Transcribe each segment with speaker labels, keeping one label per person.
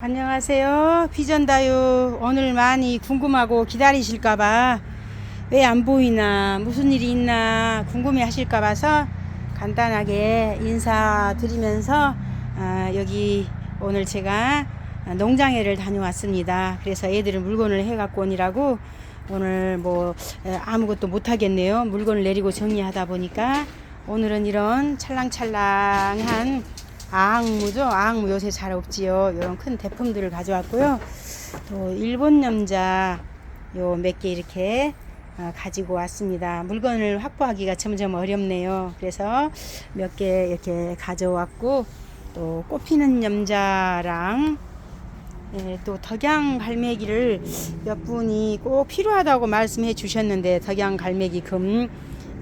Speaker 1: 안녕하세요. 비전다유. 오늘 많이 궁금하고 기다리실까봐 왜 안 보이나, 무슨 일이 있나 궁금해 하실까봐서 간단하게 인사드리면서 아, 여기 오늘 제가 농장회를 다녀왔습니다. 그래서 애들은 물건을 해갖고 오니라고 오늘 뭐 에, 아무것도 못하겠네요. 물건을 내리고 정리하다 보니까 오늘은 이런 찰랑찰랑한 아항무죠. 아항무 요새 잘 없지요. 이런 큰 대품들을 가져왔고요. 또 일본 염자 요 몇 개 이렇게 어, 가지고 왔습니다. 물건을 확보하기가 점점 어렵네요. 그래서 몇 개 이렇게 가져왔고 또 꽃피는 염자랑 예, 또 덕양 갈매기를 몇 분이 꼭 필요하다고 말씀해 주셨는데 덕양 갈매기 금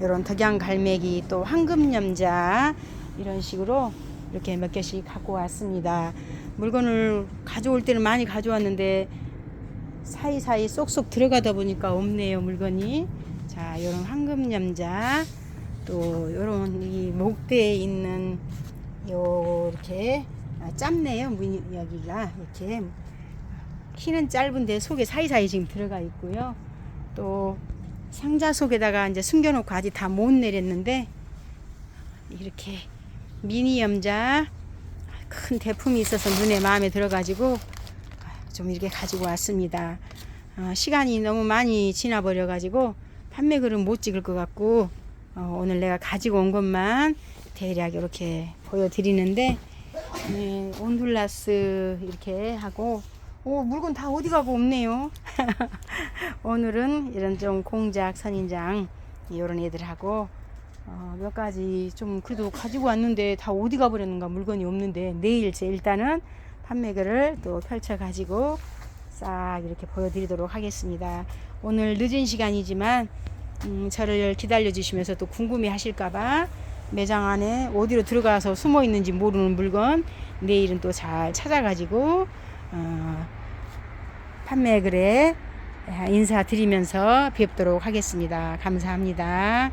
Speaker 1: 이런 덕양 갈매기 또 황금 염자 이런 식으로 이렇게 몇 개씩 갖고 왔습니다. 물건을 가져올 때는 많이 가져왔는데 사이사이 쏙쏙 들어가다 보니까 없네요 물건이. 자, 이런 황금 염자 또 이런 이 목대에 있는 요 이렇게 아, 짧네요 문 여기가 이렇게 키는 짧은데 속에 사이사이 지금 들어가 있고요. 또 상자 속에다가 이제 숨겨놓고 아직 다 못 내렸는데 이렇게 미니 염자 큰 대품이 있어서 눈에 마음에 들어가지고 좀 이렇게 가지고 왔습니다. 어, 시간이 너무 많이 지나버려 가지고 판매 글은 못 찍을 것 같고 어, 오늘 내가 가지고 온 것만 대략 이렇게 보여드리는데 네, 온둘라스 이렇게 하고 오 물건 다 어디 가고 없네요. 오늘은 이런 좀 공작 선인장 이런 애들하고 어, 몇 가지 좀 그래도 가지고 왔는데 다 어디 가버렸는가 물건이 없는데 내일 제 일단은 판매글을 또 펼쳐 가지고 싹 이렇게 보여드리도록 하겠습니다. 오늘 늦은 시간이지만 음, 저를 기다려 주시면서 또 궁금해 하실까봐 매장 안에 어디로 들어가서 숨어 있는지 모르는 물건 내일은 또 잘 찾아가지고 어, 판매글에 인사드리면서 뵙도록 하겠습니다. 감사합니다.